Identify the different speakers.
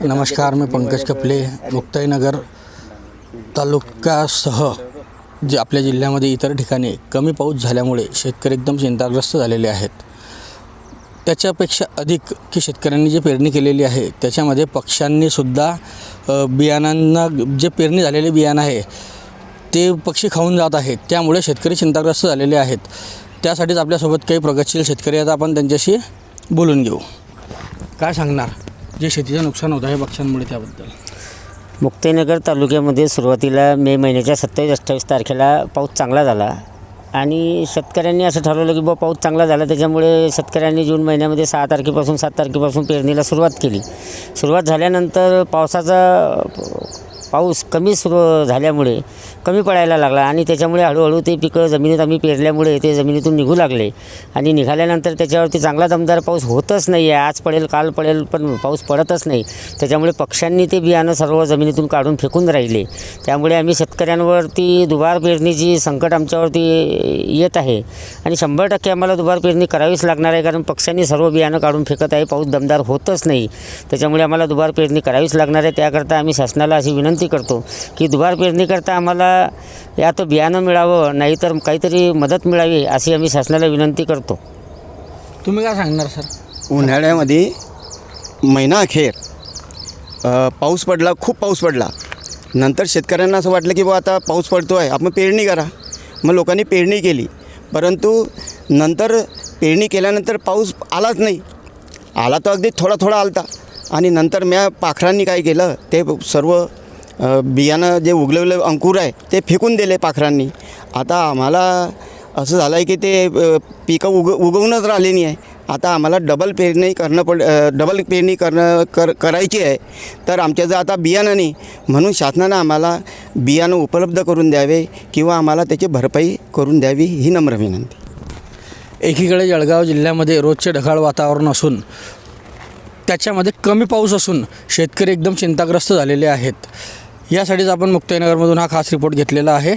Speaker 1: नमस्कार मी पंकज कपले मुक्ताईनगर तालुक्यासह जे आपल्या जिल्ह्यामध्ये इतर ठिकाणी कमी पाऊस झाल्यामुळे शेतकरी एकदम चिंताग्रस्त झालेले आहेत. त्याच्यापेक्षा अधिक की शेतकऱ्यांनी जे पेरणी केलेली आहे त्याच्यामध्ये पक्ष्यांनीसुद्धा बियाणांना जे पेरणी झालेले बियाणं आहे ते पक्षी खाऊन जात आहेत. त्यामुळे शेतकरी चिंताग्रस्त झालेले आहेत. त्यासाठीच आपल्यासोबत काही प्रगतशील शेतकरी आहेत आपण त्यांच्याशी बोलून घेऊ. काय सांगणार? जे शेतीचं नुकसान होतं आहे पक्ष्यांमुळे त्याबद्दल?
Speaker 2: मुक्ताईनगर तालुक्यामध्ये सुरुवातीला मे महिन्याच्या सत्तावीस अठ्ठावीस तारखेला पाऊस चांगला झाला. आणि शेतकऱ्यांनी असं ठरवलं की बा पाऊस चांगला झाला त्याच्यामुळे शेतकऱ्यांनी जून महिन्यामध्ये सहा तारखेपासून सात तारखेपासून पेरणीला सुरुवात केली. सुरुवात झाल्यानंतर पावसाचा पाऊस कमी सुरू झाल्यामुळे कमी पडायला लागला आणि त्याच्यामुळे हळूहळू ते पिकं जमिनीत आम्ही पेरल्यामुळे ते जमिनीतून निघू लागले. आणि निघाल्यानंतर त्याच्यावरती चांगला दमदार पाऊस होतच नाही आहे. आज पडेल काल पडेल पण पाऊस पडतच नाही. त्याच्यामुळे पक्ष्यांनी ते बियाणं सर्व जमिनीतून काढून फेकून राहिले. त्यामुळे आम्ही शेतकऱ्यांवरती दुबार पेरणीची संकट आमच्यावरती येत आहे. आणि शंभर टक्के आम्हाला दुबार पेरणी करावीच लागणार आहे कारण पक्ष्यांनी सर्व बियाणं काढून फेकत आहे. पाऊस दमदार होतच नाही. त्याच्यामुळे आम्हाला दुबार पेरणी करावीच लागणार आहे. त्याकरता आम्ही शासनाला अशी विनंती करतो की दुबार पेरणीकरता आम्हाला या तो बियाणं मिळावं नाहीतर काहीतरी मदत मिळावी अशी आम्ही शासनाला विनंती करतो.
Speaker 1: तुम्ही काय सांगणार सर?
Speaker 3: उन्हाळ्यामध्ये महिना अखेर. पाऊस पडला खूप पाऊस पडला. नंतर शेतकऱ्यांना असं वाटलं की बा आता पाऊस पडतो आहे आपण पेरणी करा. मग लोकांनी पेरणी केली. परंतु नंतर पेरणी केल्यानंतर पाऊस आलाच नाही. आला तर अगदी थोडा थोडा आलता. आणि नंतर म्या पाखरांनी काय केलं ते सर्व बियाणं जे उगलेलं अंकुर आहे ते फेकून दिले पाखरांनी. आता आम्हाला असं झालं आहे की ते पिकं उग उगवूनच राहिले नाही आहे. आता आम्हाला डबल पेरणी करणं पड डबल पेरणी करणं कर करायची आहे. तर आमच्या जर आता बियाणं नाही. म्हणून शासनानं आम्हाला बियाणं उपलब्ध करून द्यावे किंवा आम्हाला त्याची भरपाई करून द्यावी ही नम्र विनंती.
Speaker 1: एकीकडे जळगाव जिल्ह्यामध्ये रोजचे ढगाळ वातावरण असून त्याच्यामध्ये कमी पाऊस असून शेतकरी एकदम चिंताग्रस्त झालेले आहेत. यासाठीच आपण मुक्ताईनगरमधून हा खास रिपोर्ट घेतलेला आहे.